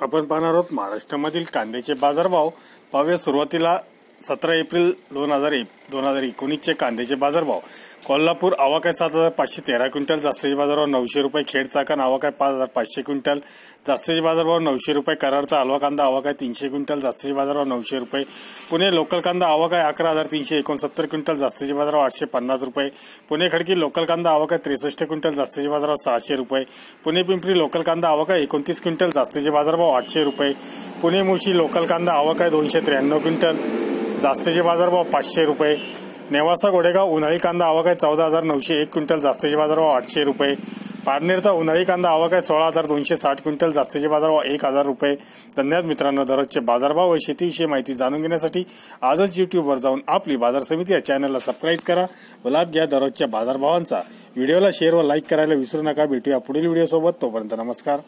आपण पाहणार आहोत महाराष्ट्रामधील कांद्याचे बाजारभाव पाहूया सुरुवातीला सतरा एप्रिल दोन हजार एक दोन हजार एकोणीसचे कांद्याचे बाजारभाव. कोल्हापूर आवाकाय सात हजार पाचशे तेरा क्विंटल जास्तीचे बाजारभाव नऊशे रुपये खेड चाकण आवाकाय पाच हजार पाचशे क्विंटल जास्तीचे बाजारभाव नऊशे रुपये कराडचा हलवा कांदा आवाकाय तीनशे क्विंटल जास्तीचे बाजारभाव नऊशे रुपये पुणे लोकल कांदा आवाकाय अकरा हजार तीनशे एकोणसत्तर क्विंटल जास्तीचे बाजारभाव आठशे पन्नास रुपये. पुणे खडकी लोकल कांदा आवाकाय त्रेसष्ट क्विंटल जास्तीचे बाजारभाव सहाशे रुपये. पुणे पिंपरी लोकल कांदा आवाकाय एकोणतीस क्विंटल जास्तीचे बाजारभाव आठशे रुपये. पुणे मुशी लोकल कांदा आवाकाय दोनशे त्र्याण्णव क्विंटल जास्तीचे बाजारभाव पाचशे रुपये. नेवासा गोडेगाव उन्हाळी कांदा आवाकाय चौदा हजार नऊशे एक क्विंटल जास्तीचे बाजारभाव आठशे रुपये. पारनेरचा उन्हाळी कांदा आवाकाय सोळा हजार दोनशे साठ क्विंटल जास्तीचे बाजारभाव एक हजार रुपये. धन्यवाद मित्रांनो दररोजचे बाजारभाव व शेतीविषयी माहिती जाणून घेण्यासाठी आजच युट्यूबवर जाऊन आपली बाजार समिती या चॅनलला सबस्क्राईब करा व लाभ घ्या दररोजच्या बाजारभावांचा. व्हिडिओला शेअर व लाईक करायला विसरू नका. भेटूया पुढील व्हिडिओसोबत. तोपर्यंत नमस्कार.